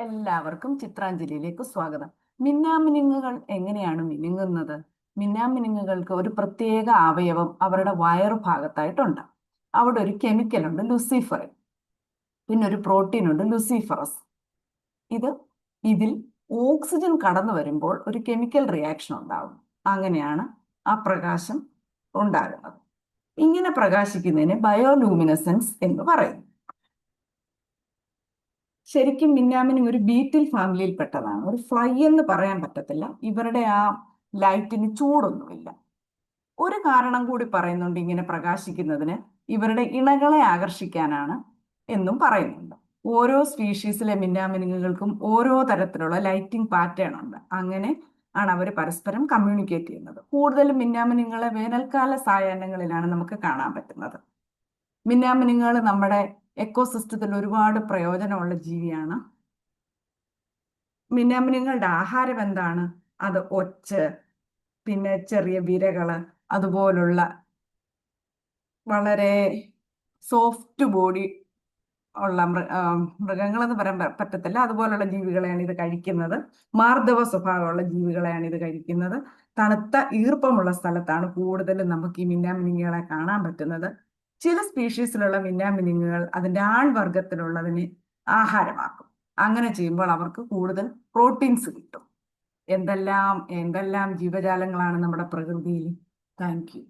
എല്ലാവർക്കും ചിത്രാഞ്ജലിയിലേക്ക് സ്വാഗതം. മിന്നാമിനുങ്ങുകൾ എങ്ങനെയാണ് മിനുങ്ങുന്നത്? മിന്നാമിനുങ്ങുകൾക്ക് ഒരു പ്രത്യേക അവയവം അവരുടെ വയറു ഭാഗത്തായിട്ടുണ്ട്. അവിടെ ഒരു കെമിക്കൽ ഉണ്ട് ലുസിഫറിൻ. പിന്നെ ഒരു പ്രോട്ടീൻ ഉണ്ട് ലുസിഫറസ്. ഇത് ഇതിൽ ഓക്സിജൻ കടന്നു വരുമ്പോൾ ഒരു കെമിക്കൽ റിയാക്ഷൻ ഉണ്ടാവും അങ്ങനെയാണ് ആ പ്രകാശം ഉണ്ടാകുന്നത്. ഇങ്ങനെ പ്രകാശിക്കുന്നതിന് ബയോലൂമിനസൻസ് എന്ന് പറയുന്നു. ശരിക്കും മിന്നാമിനും ഒരു ബീറ്റിൽ ഫാമിലിയിൽപ്പെട്ടതാണ്. ഒരു ഫ്ലൈ എന്ന് പറയാൻ പറ്റത്തില്ല. ഇവരുടെ ആ ലൈറ്റിന് ചൂടൊന്നുമില്ല. ഒരു കാരണം കൂടി പറയുന്നുണ്ട് ഇങ്ങനെ പ്രകാശിക്കുന്നതിന്. ഇവരുടെ ഇണകളെ ആകർഷിക്കാനാണ് എന്നും പറയുന്നുണ്ട്. ഓരോ സ്പീഷീസിലെ മിന്നാമിനുങ്ങൾക്കും ഓരോ തരത്തിലുള്ള ലൈറ്റിംഗ് പാറ്റേൺ ഉണ്ട്. അങ്ങനെ ആണ് അവർ പരസ്പരം കമ്മ്യൂണിക്കേറ്റ് ചെയ്യുന്നത്. കൂടുതലും മിന്നാമിനുങ്ങളെ വേനൽക്കാല സായാഹ്നങ്ങളിലാണ് നമുക്ക് കാണാൻ പറ്റുന്നത്. മിന്നാമിനുങ്ങൾ നമ്മുടെ എക്കോസിസ്റ്റത്തിൽ ഒരുപാട് പ്രയോജനമുള്ള ജീവിയാണ്. മിനമിനങ്ങളുടെ ആഹാരം എന്താണ്? അത് ഒച്ച് പിന്നെ ചെറിയ വിരകൾ അതുപോലുള്ള വളരെ സോഫ്റ്റ് ബോഡി ഉള്ള മൃഗങ്ങളെന്ന് പറയാൻ പറ്റത്തില്ല. അതുപോലുള്ള ജീവികളെയാണ് ഇത് കഴിക്കുന്നത്. മാർദ്ദവ സ്വഭാവമുള്ള ജീവികളെയാണ് ഇത് കഴിക്കുന്നത്. തണുത്ത ഈർപ്പമുള്ള സ്ഥലത്താണ് കൂടുതലും നമുക്ക് ഈ മിന്നാമിനിങ്ങളെ കാണാൻ പറ്റുന്നത്. ചില സ്പീഷീസിലുള്ള വിന്നാമിനിങ്ങുകൾ അതിന്റെ ആൺവർഗത്തിലുള്ളതിനെ ആഹാരമാക്കും. അങ്ങനെ ചെയ്യുമ്പോൾ അവർക്ക് കൂടുതൽ പ്രോട്ടീൻസ് കിട്ടും. എന്തെല്ലാം എന്തെല്ലാം ജീവജാലങ്ങളാണ് നമ്മുടെ പ്രകൃതിയിൽ? Thank you.